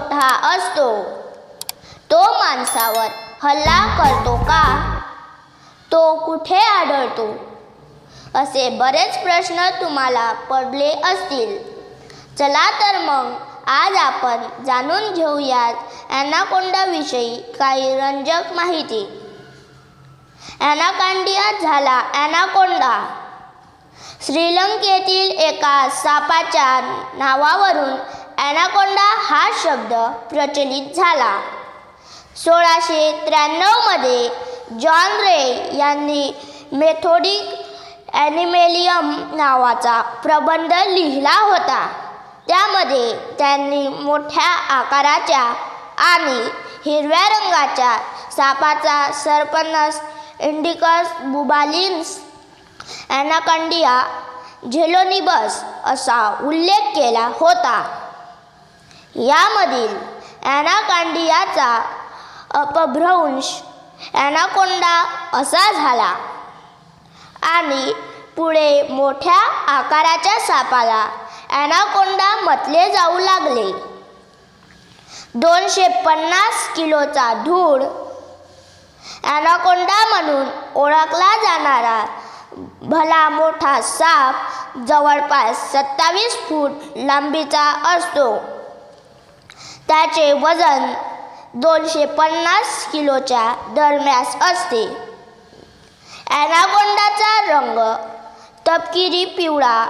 मोठा असतो. तो माणसावर हल्ला करतो का? तो कुठे आढळतो? असे बरेच प्रश्न तुम्हाला पडले असतील. चला तर मग आज आपण जाणून घेऊयात ॲनाकोंडाविषयी काही रंजक माहिती. ॲनाकांडिया झाला ॲनाकोंडा. श्रीलंकेतील एका सापाच्या नावावरून ॲनाकोंडा हा शब्द प्रचलित झाला. सोळाशे त्र्याण्णवमध्ये जॉन रे यांनी मेथोडिक ॲनिमेलियम नावाचा प्रबंध लिहिला होता. त्यामध्ये त्यांनी मोठ्या आकाराच्या आणि हिरव्या रंगाच्या सापाचा सर्पनस इंडिकस बुबालिन्स ॲनाकंडिया झेलोनिबस असा उल्लेख केला होता. यामधील ॲनाकांडियाचा अपभ्रंश ॲनाकोंडा असा झाला आणि पुढे मोठ्या आकाराच्या सापाला ॲनाकोंडा म्हटले जाऊ लागले. दोनशे पन्नास किलोचा धूळ ॲनाकोंडा म्हणून ओळखला जाणारा भला मोठा साप जवळपास सत्तावीस फूट लांबीचा असतो. त्याचे वजन दोनशे पन्नास किलोच्या दरम्यास असते. ॲनाकोंडाचा रंग तपकिरी पिवळा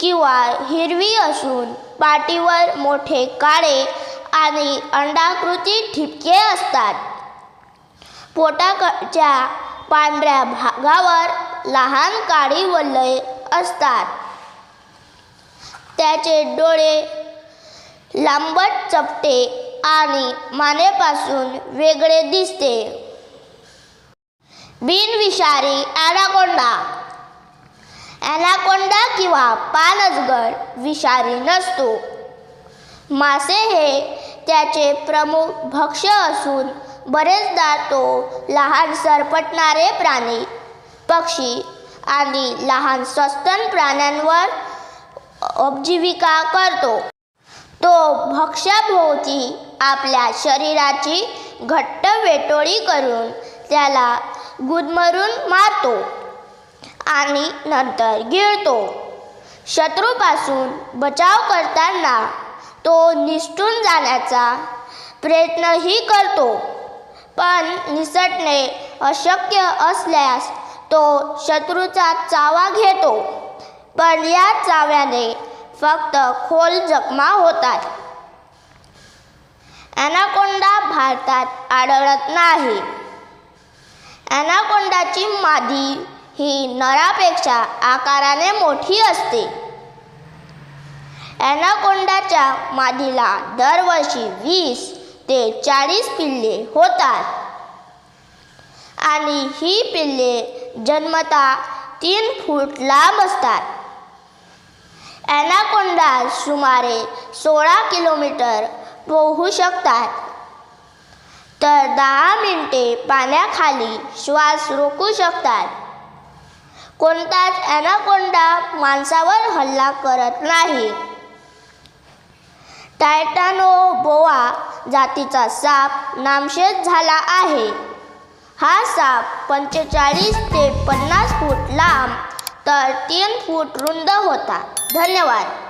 किंवा हिरवी असून पाठीवर मोठे काळे आणि अंडाकृती ठिपके असतात. पोटाच्या पांढऱ्या भागावर लहान काळी वलय असतात. त्याचे डोळे लांबट चपटे आणि मानेपासून वेगळे दिसते. बिनविषारी ॲनाकोंडा. ॲनाकोंडा किंवा पानसगड विषारी नसतो. मासे हे त्याचे प्रमुख भक्ष्य असून बरेचदा तो लहान सरपटणारे प्राणी पक्षी आणि लहान सस्तन प्राण्यांवर उपजीविका करतो. तो भक्ष्याभोवती आपल्या शरीराची घट्ट वेटोळी करून त्याला गुदमरून मारतो आणि नंतर गिळतो. शत्रूपासून बचाव करताना तो निसटून जाण्याचा प्रयत्नही करतो पण निसटणे अशक्य असल्यास तो शत्रूचा चावा घेतो. पण या चाव्याने फक्त खोल जखमा होतात. ॲनाकोंडा भारतात आढळत नाही. ॲनाकोंडाची मादी ही नरापेक्षा आकाराने मोठी असते. ॲनाकोंडाच्या मादीला दरवर्षी वीस ते चाळीस पिल्ले होतात. आणि ही पिल्ले जन्मता तीन फूट लांब असतात. ॲनाकोंडा सुमारे सोळा किलोमीटर पोहू शकतात. तर दहा मिनटे पाण्याखाली श्वास रोखू शकतात. कोणताच ॲनाकोंडा माणसावर हल्ला करत नाही. टायटानोबोआ जातीचा साप नामशेष झाला आहे. हा साप पंचेचाळीस ते पन्नास फूट लांब तर तीन फूट रुंद होता. धन्यवाद.